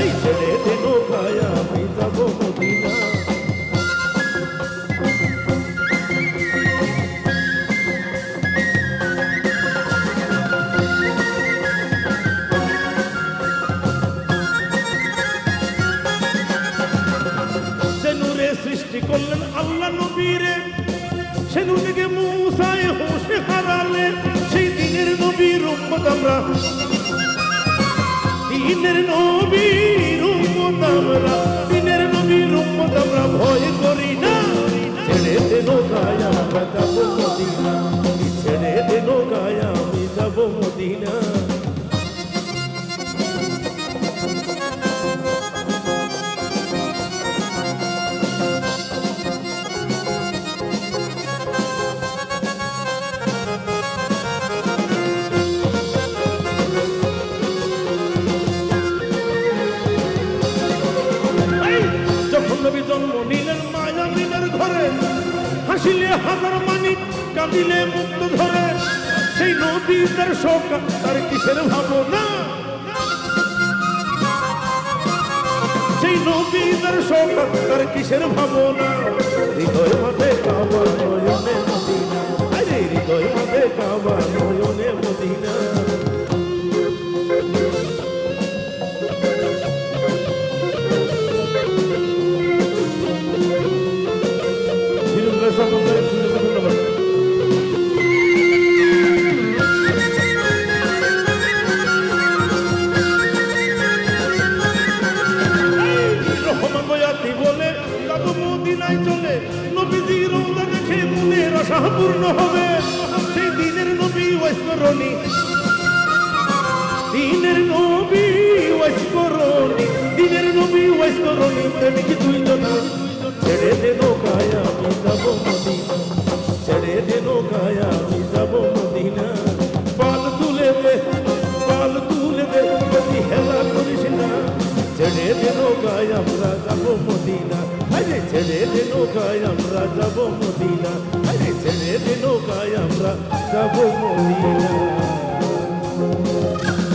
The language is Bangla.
এই ছেড়ে দে নৌকায় আমি যাব মদিনা সৃষ্টি করলেন আল্লাহ নবীরে। সেদিন থেকে মুসায় হোসে হারালে, সেই দিনের নবীর আমরা দিনের নবীর উম্মত আমরা, দিনের নবীর উম্মত আমরা ভয় করি না। ছেড়ে দে নৌকায় আমরা যাব মদিনা, ছেড়ে দে নৌকায় আমি যাব মদিনা। হাসিলে হাজার মানিক, কাঁদিলে মুক্ত ধরে। সেই নদী তার শোক, তার কিসের ভাবো না সেই নদী তার শোক, তার কিসের ভাবনা? হৃদয় মাঠে পূর্ণ হবে সেই দিনের নবী ওয়াইস্মরণী দিনের নবী ওয়াইস্মরণী দিনের নবী ওয়াইস্মরণী প্রেমিক ছেড়ে দে নৌকায় আমরা যাব মদিনা। আরে ছেড়ে দে নৌকায় আমরা যাব মদিনা। আরে ছেড়ে দে নৌকায় আমরা যাব মদিনা।